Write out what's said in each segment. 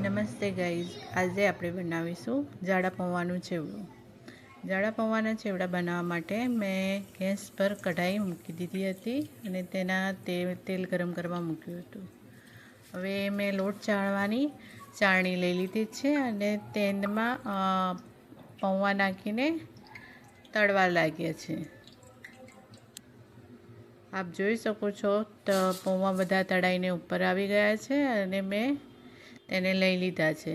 નમસ્તે ગાઈઝ. આજે આપણે બનાવીશું જાડા પૌવાનું ચેવડું. જાડા પૌવાના ચેવડા બનાવવા માટે મેં ગેસ પર કઢાઈ મૂકી દીધી હતી અને તેના તેલ તેલ ગરમ કરવા મૂક્યું હતું. હવે મેં લોટ ચાળવાની ચાળણી લઈ લીધી છે અને તેમાં પૌવા નાખીને તળવા લાગ્યા છે. આપ જોઈ શકો છો તો પૌવા બધા તળાઈને ઉપર આવી ગયા છે અને મેં તેને લઈ લીધા છે.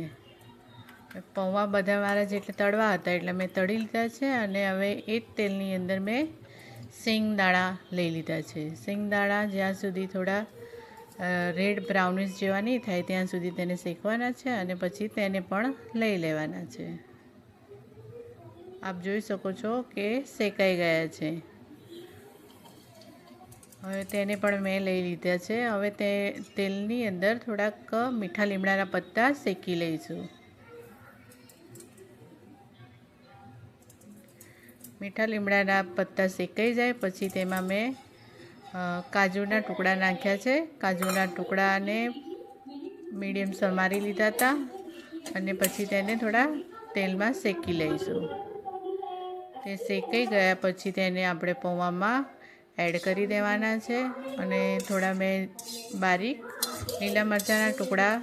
પૌવા બધા મારા જેટલા તળવા હતા એટલે મેં તળી લીધા છે અને હવે એ જ તેલની અંદર મેં સિંગદાણા લઈ લીધા છે. સિંગદાણા જ્યાં સુધી થોડા રેડ બ્રાઉનિશ જેવા નહીં થાય ત્યાં સુધી તેને શેકવાના છે અને પછી તેને પણ લઈ લેવાના છે. આપ જોઈ શકો છો કે શેકાઈ ગયા છે. હવે તેને પણ મેં લઈ લીધા છે. હવે તે તેલની અંદર થોડાક મીઠા લીમડાના પત્તા શેકી લઈશું. મીઠા લીમડાના પત્તા શેકાઈ જાય, પછી તેમાં મેં કાજુના ટુકડા નાખ્યા છે. કાજુના ટુકડાને મીડિયમ સમારી લીધા હતા અને પછી તેને થોડા તેલમાં શેકી લઈશું. તે શેકાઈ ગયા પછી તેને આપણે પૌવામાં એડ કરી દેવાના છે અને થોડા મેં બારીક લીલા મરચાંના ટુકડા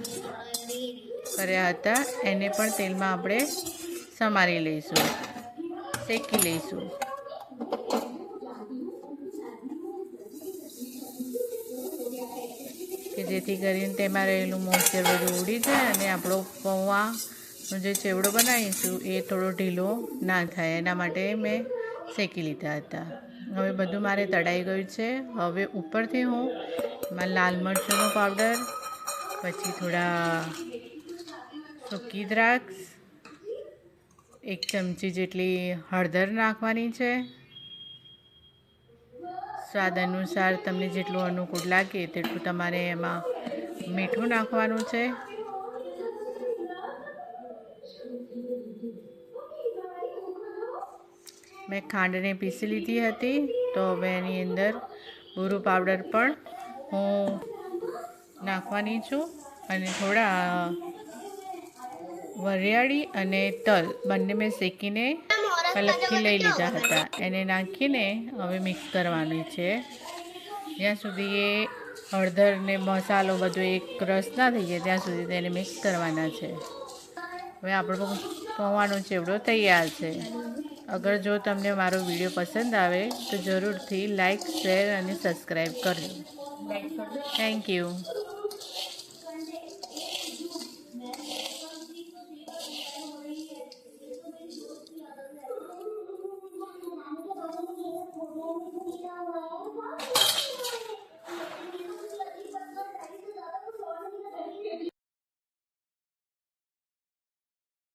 કર્યા હતા. એને પણ તેલમાં આપણે સમારી લઈશું, શેકી લઈશું. કે જેથી કરીને તેમાં રહેલું મોઈશ્ચર બધું ઉડી જાય અને આપણો પૌવાનો જે ચેવડો બનાવીશું એ થોડો ઢીલો ના થાય. એના માટે મેં શેકી લીધા હતા. હવે બધું મારે તળાઈ ગયું છે. હવે ઉપરથી હું એમાં લાલ મરચુંનો પાવડર પછી થોડા સૂકી દ્રાક્ષ, એક ચમચી જેટલી હળદર નાખવાની છે. સ્વાદ અનુસાર તમને જેટલું અનુકૂળ લાગે તેટલું તમારે એમાં મીઠું નાખવાનું છે. મેં ખાંડને પીસી લીધી હતી. તો હવે એની અંદર બુરુ પાવડર પણ હું નાખવાની છું અને થોડા વરિયાળી અને તલ બંને મેં શેકીને અલગથી લઈ લીધા હતા. એને નાખીને હવે મિક્સ કરવાની છે. જ્યાં સુધી એ હળદર ને મસાલો બધો એક રસ ના થઈ જાય, ત્યાં સુધી તેને મિક્સ કરવાના છે. હવે આપણો પૌવાનો ચેવડો તૈયાર છે. અગર જો તમને મારો વીડિયો પસંદ આવે, તો જરૂરથી લાઈક શેર અને સબસ્ક્રાઈબ કરજો. Thank you